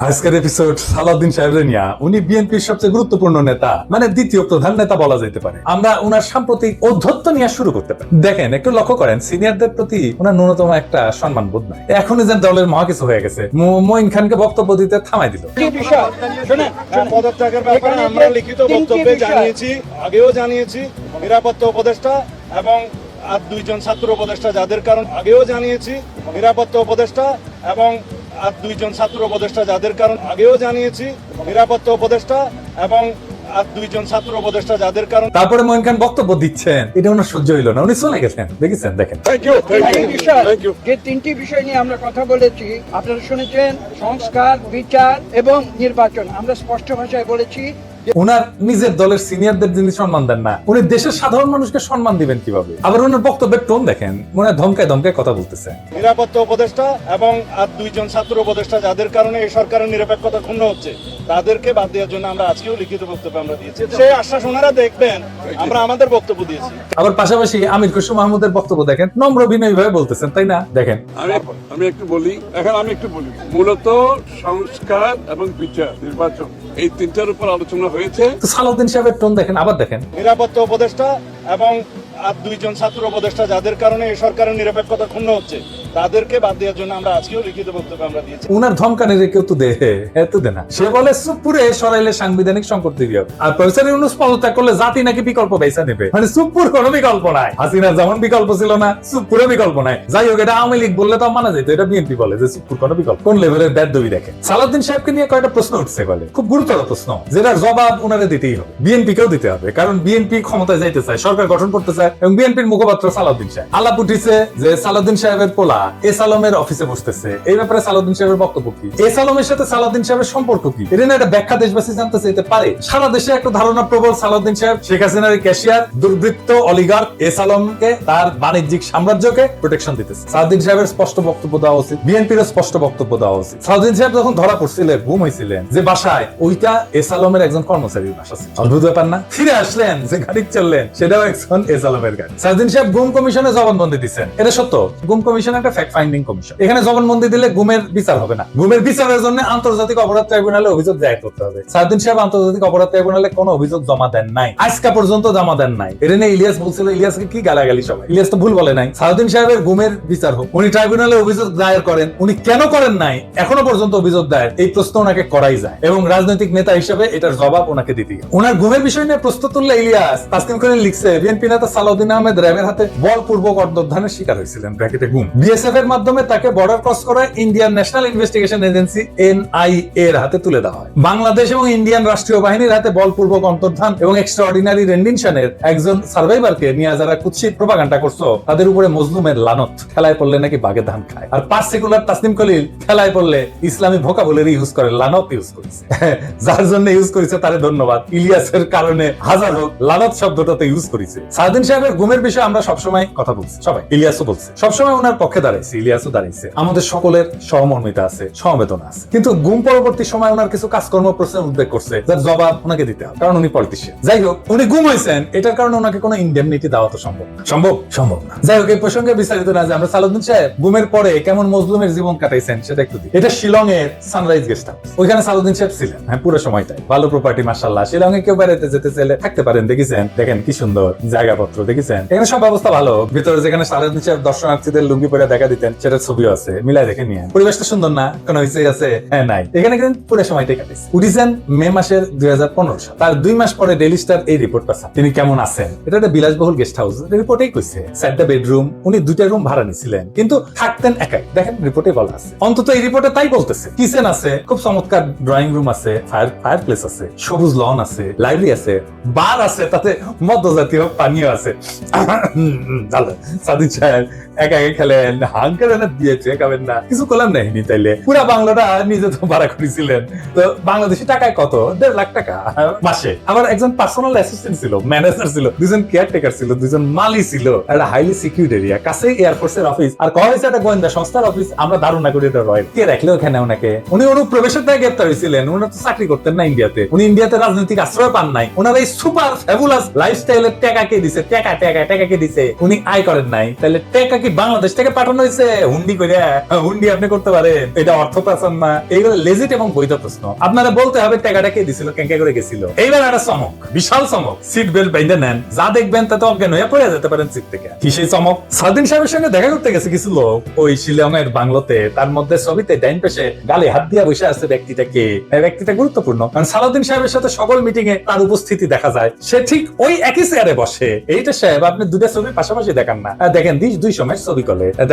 আজকের এপিসোড সালাউদ্দিন সাহেবের নিয়া উনি বিএনপির সবচেয়ে গুরুত্বপূর্ণ নেতা মানে দ্বিতীয় প্রধান নেতা বলা যেতে পারে। আমরা উনার সাম্প্রতিক অধ্যত্ত নিয়ে শুরু করতে পারি। দেখেন একটু লক্ষ্য করেন সিনিয়রদের প্রতি ওনার ন্যূনতম একটা সম্মান বোধ নাই। এখনই যেন দলের মহা কিছু হয়ে গেছে। মঈন খানকে বক্তব্য দিতে থামাই দিল। কি বিষয়? শোনেন পদত্যাগের ব্যাপারে আমরা লিখিত বক্তব্যে জানিয়েছি আগেও জানিয়েছি নিরাপত্তা উপদেষ্টা এবং আর দুইজন ছাত্র উপদেষ্টা যাদের কারণ আগেও জানিয়েছি নিরাপত্তা উপদেষ্টা এবং আর দুইজন ছাত্র উপদেষ্টা যাদের কারণ আগেও জানিয়েছি নিরাপত্তা উপদেষ্টা এবং আর দুইজন ছাত্র উপদেষ্টা যাদের কারণ তারপরে মইন খান বক্তব্য দিচ্ছেন। এটা ওনার সহ্য হইল না উনি চলে গেছেন দেখেছেন দেখেন। যে তিনটি বিষয় নিয়ে আমরা কথা বলেছি আপনারা শুনেছেন সংস্কার বিচার এবং নির্বাচন। আমরা স্পষ্ট ভাষায় বলেছি ওনার নিজের দলের সিনিয়রদের যিনি সম্মান দেন না উনি দেশের সাধারণ মানুষকে সম্মান দিবেন কীভাবে? আবার ওনার বক্তব্যের টোন দেখেন মনে হয় ধমকায় ধমকায় কথা বলতেছে। নিরাপত্তা উপদেষ্টা এবং আর দুইজন ছাত্র উপদেষ্টা যাদের কারণে এই সরকারের নিরপেক্ষতা ক্ষুণ্ণ হচ্ছে তাদেরকে বাদ দেওয়ার জন্য আমরা আজকেও লিখিত বক্তব্য আমরা দিয়েছি। সেই আশ্বাস ওনারা দেখবেন আমরা আমাদের বক্তব্য দিয়েছি। আবার পাশাপাশি আমির খুশু মাহমুদের বক্তব্য দেখেন নম্র বিনয় ভাবে বলতেছেন তাই না? দেখেন। আমি আমি একটু বলি এখন আমি একটু বলি মূলত সংস্কার এবং বিচার নির্বাচন এই তিনটার উপর আলোচনা হয়েছে। সালাউদ্দিন সাহেবের টোন দেখেন আবার দেখেন। নিরাপত্তা উপদেষ্টা এবং আর দুইজন ছাত্র উপদেষ্টা যাদের কারণে এই সরকারের নিরপেক্ষতা ক্ষুণ্ণ হচ্ছে। তাদেরকে বাদ দেওয়ার জন্য আমরা আজকেও লিখিত বক্তব্য আমরা দিয়েছি। উনার কেউ তো সে বলে সুপুরে সরাইলে সাংবিধানিক সংকট তৈরি হবে। আর প্রফেসর ইউনুস পদত্যাগ করলে জাতি নাকি বিকল্প নেবে? মানে সুপুর কোনো বিকল্প নাই। হাসিনার যেমন বিকল্প ছিল না সুপুরে বিকল্প নাই। যাই হোক, এটা আওয়ামী লীগ বললে তো মানা যেত, এটা বিএনপি বলে যে সুপুর কোনো বিকল্প। কোন লেভেলের দেখে? সাহেবকে নিয়ে কয়েকটা প্রশ্ন উঠছে বলে। খুব গুরুতর প্রশ্ন। যেটার জবাব উনারে দিতেই হবে। বিএনপি কেও দিতে হবে। কারণ বিএনপি ক্ষমতায় যাইতে চায়, সরকার গঠন করতে চায় এবং বিএনপির মুখপাত্র সালাউদ্দিন সাহেব। আলাপ উঠিছে যে সালাউদ্দিন সাহেবের পোলা এস আলমের অফিসে বসতেছে। এই ব্যাপারে সাহেবের বক্তব্য কি? এস আলমের সাথে সাহেবের সম্পর্ক কি? এটা একটা ব্যাখ্যা দেশবাসী জানতে চাইতে পারে। সারা দেশে একটা ধারণা প্রবল সাহেব, শেখ হাসিনার ক্যাশিয়ার, দুর্বৃত্ত অলিগার এস আলমকে তার বাণিজ্যিক সাম্রাজ্যকে প্রোটেকশন দিতেছে। সাহেবের স্পষ্ট বক্তব্য দেওয়া উচিত, বিএনপির স্পষ্ট বক্তব্য দেওয়া উচিত। সাহেব যখন ধরা পড়ছিলেন হয়েছিলেন যে বাসায় ওইটা এস আলমের একজন কর্মচারীর বাসা ছিল। অদ্ভুত ব্যাপার না? ফিরে আসলেন, যে গাড়ি চললেন, সেটাও একজন এস আলমের গাড়ি। সালাউদ্দিন সাহেব গুম কমিশনে জবানবন্দি দিচ্ছেন এটা সত্য? গুম কমিশন একটা ফ্যাক্ট ফাইন্ডিং কমিশন এখানে জবানবন্দি দিলে গুমের বিচার হবে না। গুমের বিচারের জন্য আন্তর্জাতিক অপরাধ ট্রাইব্যুনালে অভিযোগ দায়ের করতে হবে। সাহেব আন্তর্জাতিক অপরাধ ট্রাইব্যুনালে কোনো অভিযোগ জমা দেন নাই। আজকা পর্যন্ত জমা দেন নাই। নিয়ে ইলিয়াস বলছিল, ইলিয়াসকে কি গালাগালি সবাই? ইলিয়াস তো ভুল বলে নাই। সাহেবের গুমের বিচার হোক, উনি ট্রাইব্যুনালে অভিযোগ দায়ের করেন, উনি কেন করেন নাই, এখনও পর্যন্ত অভিযোগ দায়ের। এই প্রশ্ন ওনাকে করাই যায়। এবং রাজনৈতিক নেতা হিসেবে এটার জবাব ওনাকে দিতে। ওনার গুমের বিষয় নিয়ে প্রশ্ন তুললে ইলিয়াস তাসকিন করে লিখছে, বিএনপি নেতা সালাউদ্দিন আহমেদ র্যাবের হাতে বলপূর্বক অর্ধধানের শিকার হয়েছিলেন। ব্র্যাকেটে গুম বিএসএফ এর মাধ্যমে তাকে বর্ডার ক্রস করে Indian national investigation agency NIA এর হাতে তুলে দেওয়া হয়। বাংলাদেশ এবং ইন্ডিয়ান রাষ্ট্রীয় বাহিনীর হাতে বলপূর্বক অন্তর্ধান এবং এক্সট্রাঅর্ডিনারি রেন্ডিনশনের একজন সার্ভাইভারকে নিয়ে যারা কুৎসিত প্রপাগান্ডা করছ, তাদের উপরে মজলুমের লানত। খেলায় পড়লে নাকি বাগে ধান খায়। আর পার্সিকুলার তাসনিম খলিল, খেলায় পড়লে ইসলামী ভোকাবুলারি ইউজ করে, লানত ইউজ করেছে। যার জন্য ইউজ করেছে তারে ধন্যবাদ। ইলিয়াসের কারণে হাজার হোক লানত শব্দটাতে ইউজ করেছে। সারাদিন সাহেবের গুমের বিষয়ে আমরা সবসময় কথা বলছি। সবাই, ইলিয়াসও বলছে। সবসময় ওনার পক্ষে দাঁড়াইছে, ইলিয়াসও আমাদের সকলের সহমর্মিতা আছে, সমবেদনা আছে। কিন্তু গুম পরবর্তী সময় ওনার কিছু কাজকর্ম প্রশ্নের উদ্বেগ করছে, যার জবাব ওনাকে দিতে হবে, কারণ উনি পলিটিশিয়ান যাই হোক, উনি গুম হয়েছেন, এটার কারণে ওনাকে কোনো ইন্ডেমনিটি দেওয়া তো সম্ভব সম্ভব? সম্ভব না। যাই হোক, এই প্রসঙ্গে বিস্তারিত না যে আমরা সালাউদ্দিন সাহেব, গুমের পরে কেমন মজলুমের জীবন কাটাইছেন সেটা একটু এটা শিলং এর সানরাইজ গেস্ট হাউস ওইখানে সালাউদ্দিন সাহেব ছিলেন। হ্যাঁ পুরো সময়টাই। ভালো প্রপার্টি মার্শাল্লাহ শিলং এ কেউ বেড়াতে যেতে চাইলে থাকতে পারেন, দেখেছেন? দেখেন কি সুন্দর জায়গাপত্র, দেখেছেন? এখানে সব ব্যবস্থা ভালো। ভিতরে যেখানে সালাউদ্দিন সাহেব দর্শনার্থীদের লুঙ্গি পরে দেখা দিতেন সেটা ছবিও আছে, মিলাই দেখে নিয়ে পরিবেশটা সুন্দর না? কোনো হয়েছে আছে? হ্যাঁ নাই। এখানে কিন্তু পুরো সময়টাই কাটিয়েছে উঠিছেন মে মাসের দুই হাজার পনেরো সাল। তার দুই মাস পরে ডেলি স্টার এই রিপোর্ট পাচ্ছেন তিনি কেমন আছেন? এটা একটা বিলাসবহুল গেস্ট হাউস রিপোর্টেই কইছে, চারটা বেডরুম, উনি দুইটা রুম ভাড়া নিছিলেন। কিন্তু থাকতেন একাই। দেখেন, রিপোর্টে বলা আছে। অন্তত এই রিপোর্টে তাই বলতেছে। কিচেন আছে, খুব চমৎকার ড্রয়িং রুম আছে ফায়ার ফায়ার প্লেস আছে, সবুজ লন আছে লাইব্রেরি আছে বার আছে, তাতে মদ্য জাতীয় পানীয় আছে। সাদিক সাহেব একা একা খেলেন হাং করেন দিয়েছে না। কিছু করলাম তাইলে। পুরা বাংলাটা নিজে তো ভাড়া করেছিলেন। তো বাংলাদেশি টাকায় কত? দেড় লাখ টাকা। মাসে। আমার একজন পার্সোনাল অ্যাসিস্ট্যান্ট ছিল ম্যানেজার ছিল দুজন কেয়ারটেকার ছিল দুজন মালি ছিল। একটা হাইলি এরিয়া কাছে এয়ারফোর্স এর অফিস আর হয়েছে একটা গোয়েন্দা সংস্থার অফিস আমরা ধারণা করি এটা রয়েল কে রাখলে ওখানে ওনাকে? উনি অনুপ্রবেশের দায় গ্রেপ্তার হয়েছিলেন। উনি তো চাকরি করতেন না ইন্ডিয়াতে উনি ইন্ডিয়াতে রাজনৈতিক আশ্রয় পান নাই। ওনার এই সুপার ফ্যাবুলাস লাইফস্টাইলের টাকা কে দিছে। টাকা টাকা টাকা কে দিছে। উনি আয় করেন নাই। তাহলে টাকা কি বাংলাদেশ থেকে পাঠানো স্বর্ণ হুন্ডি করে হুন্ডি আপনি করতে পারেন। এটা অর্থ না এইগুলো লেজিট এবং বৈধ প্রশ্ন। আপনারা বলতে হবে টাকাটা কে দিছিল করে গেছিল। এইবার একটা চমক বিশাল চমক। সিট বেল্ট নেন। যা দেখবেন তাতে অজ্ঞান হয়ে পড়ে যেতে পারেন সিট থেকে। কি সেই চমক? সাদিন সাহেবের সঙ্গে দেখা করতে গেছে কিছু লোক। ওই শিলং এর বাংলোতে তার মধ্যে ছবিতে ডাইন পেশে গালে হাত দিয়ে বসে আছে ব্যক্তিটা কে? ব্যক্তিটা গুরুত্বপূর্ণ। কারণ সালাউদ্দিন সাহেবের সাথে সকল মিটিং এ তার উপস্থিতি দেখা যায়। সে ঠিক ওই একই চেয়ারে বসে। এইটা সাহেব আপনি দুটা ছবি পাশাপাশি দেখান না। দেখেন দুই দুই সময় ছবি কলে। আহ,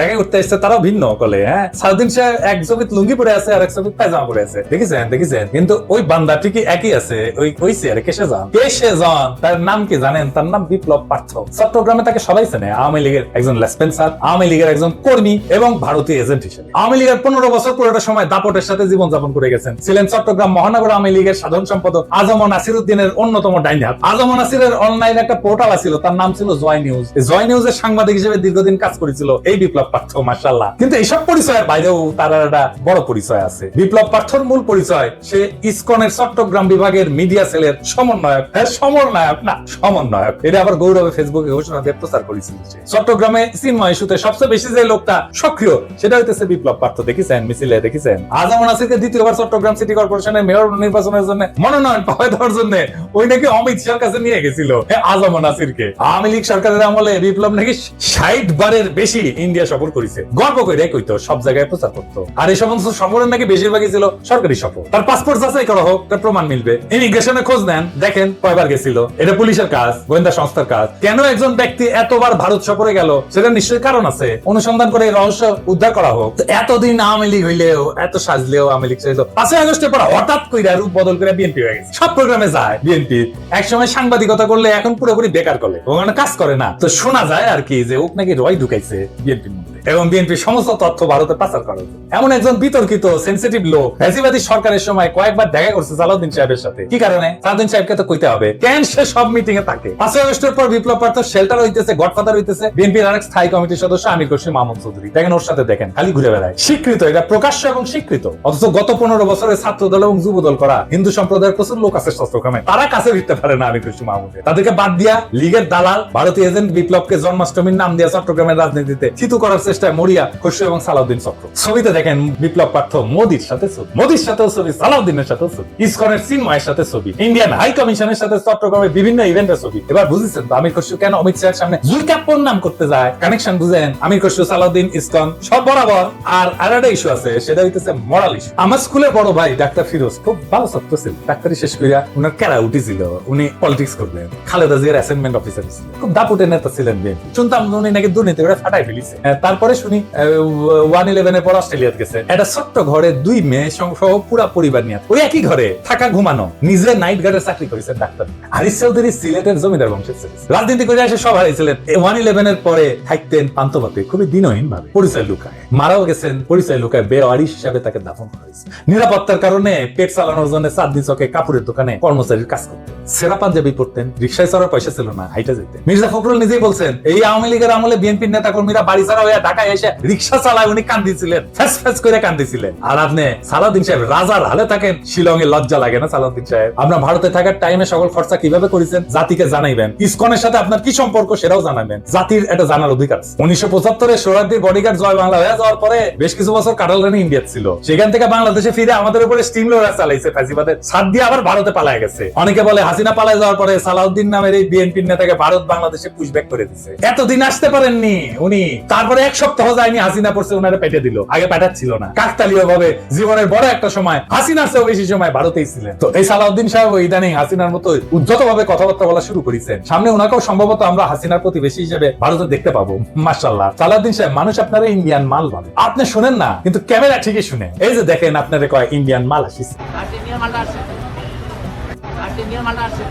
তারাও ভিন্ন কলে হ্যাঁ? সালাউদ্দিন সাহেব এক লুঙ্গি পরে আছে আর এক পায়জামা পরে আছে। দেখেছেন দেখেছেন? কিন্তু ওই বান্দা ঠিকই একই আছে, ওই চেয়ারে কেসে যান কেসে যান তার নাম কি জানেন? তার নাম বিপ্লব পার্থ। চট্টগ্রামে তাকে সবাই চেনে, আওয়ামী লীগের একজন লেসপেন্সার আওয়ামী লীগের একজন কর্মী এবং ভারতীয় এজেন্ট হিসেবে। আওয়ামী লীগের পনেরো বছর পুরোটা সময় দাপটের সাথে জীবনযাপন করে গেছেন। ছিলেন চট্টগ্রাম মহানগর আওয়ামী লীগের সাধারণ সম্পাদক আজম নাসির উদ্দিনের অন্যতম ডাইনি হাত আজম নাসিরের অনলাইন একটা পোর্টাল ছিল তার নাম ছিল জয় নিউজ। জয় নিউজের সাংবাদিক হিসেবে দীর্ঘদিন কাজ করেছিল এই বিপ্লব পার্থ মার্শাল্লাহ কিন্তু এইসব পরিচয়ের বাইরেও তার একটা বড় পরিচয় আছে। বিপ্লব পার্থর মূল পরিচয় সে ইসকনের চট্টগ্রাম বিভাগের মিডিয়া সেলের সমন্বয়ক। হ্যাঁ সমন্বয়ক না সমন্বয়ক। এটা আবার গৌরবে ফেসবুকে ঘোষণা দিয়ে প্রচার করেছিল চট্টগ্রামে চিন্ময় ইস্যুতে সবচেয়ে বেশি যে লোকটা সক্রিয় সেটা হইতেছে বিপ্লব পার্থ দেখেছেন? মিছিলে দেখেছেন? আজম নাসিরকে দ্বিতীয়বার চট্টগ্রাম সিটি কর্পোরেশনের মেয়র নির্বাচনের জন্য মনোনয়ন পাওয়া দেওয়ার জন্য ওই নাকি অমিত শাহর কাছে নিয়ে গেছিল। হ্যাঁ, আজম নাসিরকে। আওয়ামী লীগ সরকারের আমলে বিপ্লব নাকি ষাট বারের বেশি ইন্ডিয়া সফর করেছে। গর্ব করে কইতো, সব জায়গায় প্রচার করতো। আর এই সমস্ত সফরের নাকি বেশিরভাগই ছিল সরকারি সফর তার পাসপোর্ট যাচাই করা হোক, তার প্রমাণ মিলবে। ইমিগ্রেশনে খোঁজ নেন, দেখেন কয়বার গেছিল। এটা পুলিশের কাজ, গোয়েন্দা সংস্থার কাজ। কেন একজন ব্যক্তি এতবার ভারত সফরে গেল, সেটা নিশ্চয়ই কারণ আছে। অনুসন্ধান করে রহস্য উদ্ধার করা হোক। এতদিন আওয়ামী লীগ হইলেও, এত সাজলেও আওয়ামী লীগ চাইতো পাঁচই আগস্টের পর হঠাৎ কইরা রূপ বদল করে বিএনপি হয়ে গেছে। সব প্রোগ্রামে যায় বিএনপি। একসময় সাংবাদিকতা করলে এখন পুরোপুরি বেকার করলে ওখানে কাজ করে না। তো শোনা যায় আর কি যে ওক নাকি রয় ঢুকাইছে বিএনপির মধ্যে। এবং বিএনপির সমস্ত তথ্য ভারতে পাচার করা। এমন একজন বিতর্কিত সেন্সিটিভ লোক ফ্যাসিবাদী সরকারের সময় কয়েকবার দেখা করছে সালাউদ্দিন সাহেবের সাথে। কি কারণে? সালাউদ্দিন সাহেবকে তো কইতে হবে। কেন সে সব মিটিং এ থাকে? পাঁচই আগস্টের পর বিপ্লব পার্থ শেল্টার হইতেছে, গডফাদার হইতেছে। বিএনপির আরেক স্থায়ী কমিটির সদস্য আমির খসরু মাহমুদ চৌধুরী। দেখেন, ওর সাথে দেখেন, খালি ঘুরে বেড়ায়। স্বীকৃত, এটা প্রকাশ্য এবং স্বীকৃত। অথচ গত পনেরো বছরের ছাত্র দল এবং যুব দল করা হিন্দু সম্প্রদায়ের প্রচুর লোক আছে চট্টগ্রামে তারা কাছে ফিরতে পারে না আমির খসরু মাহমুদের তাদেরকে বাদ দিয়া লীগের দালাল, ভারতীয় এজেন্ট বিপ্লবকে জন্মাষ্টমীর নাম দিয়া চট্টগ্রামের রাজনীতিতে চিতু করার চেষ্টায় মরিয়া খসরু এবং সালাউদ্দিন চক্র। ছবিতে দেখেন বিপ্লব পার্থ মোদির সাথে ছবি। মোদির সাথেও ছবি সালাউদ্দিনের সাথেও ছবি। ইসকনের চিন্ময়ের সাথে ছবি। ইন্ডিয়ান হাই কমিশনের সাথে চট্টগ্রামের বিভিন্ন ইভেন্টের ছবি। এবার বুঝেছেন তো আমির খসরু কেন অমিত শাহের সামনে জুলকাপ্পর নাম করতে যায়? কানেকশন বুঝেন আমির খসরু সালাউদ্দিন ইসকন সব বরাবর। আর আর একটা ইস্যু আছে সেটা হইতেছে মরাল ইস্যু আমার স্কুলে বড় ভাই ডাক্তার ফিরোজ খুব ভালো ছাত্র ছিল। ডাক্তারি শেষ করিয়া উনার ক্যারা উঠেছিল উনি পলিটিক্স করলেন খালেদা জিয়ার অ্যাসাইনমেন্ট অফিসার ছিল। খুব দাপুটের নেতা ছিলেন বিএনপি শুনতাম উনি নাকি দুর্নীতি করে ফাটাই ফেলিছে। আহ, তারপরে শুনি ওয়ান ইলেভেনের পর অস্ট্রেলিয়াত গেছে। একটা ছোট্ট ঘরে দুই মেয়ে সহ পুরা পরিবার নিয়ে। ওই একই ঘরে থাকা ঘুমানো। নিজে নাইট গার্ডের চাকরি করেছেন ডাক্তার। হারিস চৌধুরী সিলেটের জমিদার বংশের রাজনীতি করে এসে সব হারিয়েছিলেন ওয়ান ইলেভেনের পরে থাকতেন পান্তপাতে খুবই দিনহীন ভাবে পরিচয় লুকায়। মারাও গেছেন। পরিচয় লুকায় বেওয়ারিশ হিসাবে তাকে দাফন করা হয়েছে। নিরাপত্তার কারণে পেট চালানোর জন্য চাঁদনি চকে কাপড়ের দোকানে কর্মচারীর কাজ করতেন। সেরা পাঞ্জাবি পড়তেন রিক্সায় চড়ার পয়সা ছিল না। হাইটা যেতে মির্জা ফখরুল নিজেই বলছেন, এই আওয়ামী লীগের আমলে বিএনপির নেতা কর্মীরা বাড়ি ছাড়া হয়ে ঢাকায় এসে রিক্সা চালায় উনি কান্দিছিলেন, ফ্যাস ফ্যাস করে কান্দিছিলেন। আর আপনি সালাউদ্দিন সাহেব, রাজার হালে থাকেন, শিলংয়ে লজ্জা লাগে না সালাউদ্দিন সাহেব? আমরা ভারতে থাকার টাইমে সকল খরচা কীভাবে করেছেন? জাতিকে জানাইবেন। ইসকনের সাথে আপনার কি সম্পর্ক সেটাও জানাবেন জাতির এটা জানার অধিকার উনিশশো পঁচাত্তরে সোহরাদ্দির বডিগার্ড জয় বাংলা হয়ে যাওয়ার পরে বেশ কিছু বছর কাটাল রানী ইন্ডিয়া ছিল। সেখান থেকে বাংলাদেশে ফিরে আমাদের উপরে স্টিম লোডার চালাইছে ফ্যাসিবাদের। সাত দিয়ে আবার ভারতে পালায় গেছে। অনেকে বলে হাসিনা পালায় যাওয়ার পরে সালাউদ্দিন নামের এই বিএনপির নেতাকে ভারত বাংলাদেশে পুশব্যাক করে দিছে। এতদিন আসতে পারেননি উনি। তারপরে এক সপ্তাহ যায়নি, হাসিনা পড়ছে ওনারে পেটে দিল। আগে পাঠাচ্ছিল না। কাকতালীয় ভাবে জীবনের বড় একটা সময়, হাসিনার চেয়েও বেশি সময় ভারতেই ছিলেন। তো এই সালাউদ্দিন সাহেব ইদানিং হাসিনার মতো উদ্ধত ভাবে কথাবার্তা বলা শুরু করেছেন। সামনে ওনাকেও সম্ভবত আমরা হাসিনার প্রতিবেশী হিসেবে ভারতে দেখতে পাবো মার্শাল্লাহ সালাউদ্দিন সাহেব, মানুষ আপনারা ইন্ডিয়ান মাল বলে আপনি শুনেন না, কিন্তু ক্যামেরা ঠিকই শুনে। এই যে দেখেন, আপনারা কয় ইন্ডিয়ান মাল আসিস মালটা আসছে মালটা আসছে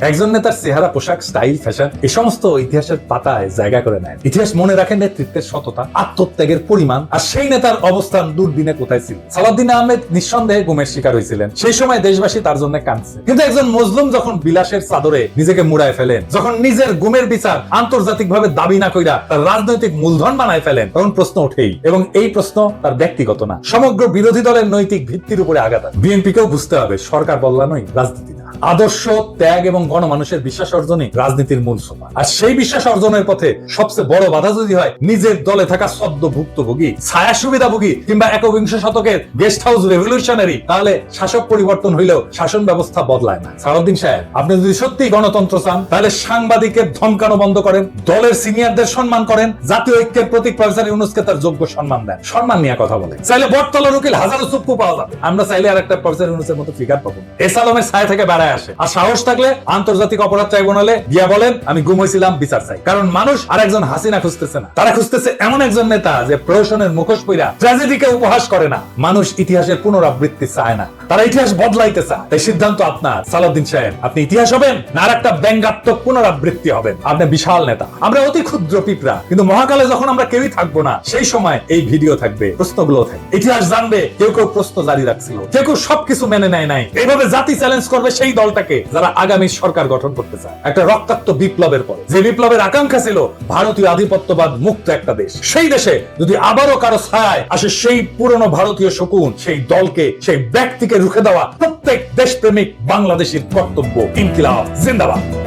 একজন নেতার চেহারা, পোশাক স্টাইল ফ্যাশন এই সমস্ত ইতিহাসের পাতায় জায়গা করে নেয়। ইতিহাস মনে রাখেন নেতৃত্বের সততা, আত্মত্যাগের পরিমাণ, আর সেই নেতার অবস্থান দুর্দিনে কোথায় ছিল? সালাউদ্দিন আহমেদ নিঃসন্দেহে গুমের শিকার হয়েছিলেন। সেই সময় দেশবাসী তার জন্য কাঁদছে। কিন্তু একজন মজলুম যখন বিলাসের চাদরে নিজেকে মুড়ায় ফেলেন, যখন নিজের গুমের বিচার আন্তর্জাতিক ভাবে দাবি না কইরা তার রাজনৈতিক মূলধন বানায় ফেলেন, তখন প্রশ্ন ওঠেই, এবং এই প্রশ্ন তার ব্যক্তিগত না। সমগ্র বিরোধী দলের নৈতিক ভিত্তির উপরে আঘাত বিএনপি কেও বুঝতে হবে, সরকার বদলানোই রাজনীতি। আদর্শ, ত্যাগ এবং গণমানুষের বিশ্বাস অর্জনই রাজনীতির মূল সোপান আর সেই বিশ্বাস অর্জনের পথে সবচেয়ে বড় বাধা যদি হয়, নিজের দলে থাকা সদ্য ভুক্তভোগী ছায়া সুবিধাভোগী কিংবা একবিংশ শতকের গেস্ট হাউস রেভলিউশনারি, তাহলে শাসক পরিবর্তন হইলেও শাসন ব্যবস্থা বদলায় না। সারাউদ্দিন সাহেব, আপনি যদি সত্যি গণতন্ত্র চান, তাহলে সাংবাদিকের ধমকানো বন্ধ করেন, দলের সিনিয়রদের সম্মান করেন, জাতীয় ঐক্যের প্রতীক প্রফেসর ইউনুসকে তার যোগ্য সম্মান দেন। সম্মান নিয়ে কথা বলে চাইলে বটতলার উকিল হাজারো চুপ্পু পাওয়া যাবে। আমরা চাইলে আর একটা প্রফেসর ইউনুসের মতো ফিগার পাবো। এস আলমের ছায়া থেকে বেড়ায়। আসে। আর সাহস থাকলে আন্তর্জাতিক অপরাধ ট্রাইব্যুনালে গিয়া বলেন, আমি গুম হয়েছিলাম বিচার চাই। কারণ মানুষ আর একজন হাসিনা খুঁজতেছে না। তারা খুঁজতেছে এমন একজন নেতা যে প্রশাসনের মুখোশ পইরা ট্র্যাজেডিকে উপহাস করে না। মানুষ ইতিহাসের পুনরাবৃত্তি চায় না। তারা ইতিহাস বদলাইতে চায়। তাই সিদ্ধান্ত আপনার, সালাউদ্দিন সাহেব। আপনি ইতিহাস হবেন না আর একটা ব্যঙ্গাত্মক পুনরাবৃত্তি হবেন? আপনি বিশাল নেতা। আমরা অতি ক্ষুদ্র পিঁপড়া। কিন্তু মহাকালে যখন আমরা কেউই থাকব না, সেই সময় এই ভিডিও থাকবে প্রশ্নগুলো থাকবে। ইতিহাস জানবে, কেউ কেউ প্রশ্ন জারি রাখছিল। কেউ কেউ সবকিছু মেনে নেয় নাই। এইভাবে জাতি চ্যালেঞ্জ করবে, সেই দলটাকে যারা আগামী সরকার গঠন করতে চায়। একটা রক্তাক্ত বিপ্লবের পর। যে বিপ্লবের আকাঙ্ক্ষা ছিল ভারতীয় আধিপত্যবাদ মুক্ত একটা দেশ। সেই দেশে যদি আবারও কারও ছায় আসে সেই পুরনো ভারতীয় শকুন, সেই দলকে, সেই ব্যক্তিকে রুখে দেওয়া প্রত্যেক দেশপ্রেমিক বাংলাদেশের কর্তব্য। ইনকিলাব, জিন্দাবাদ।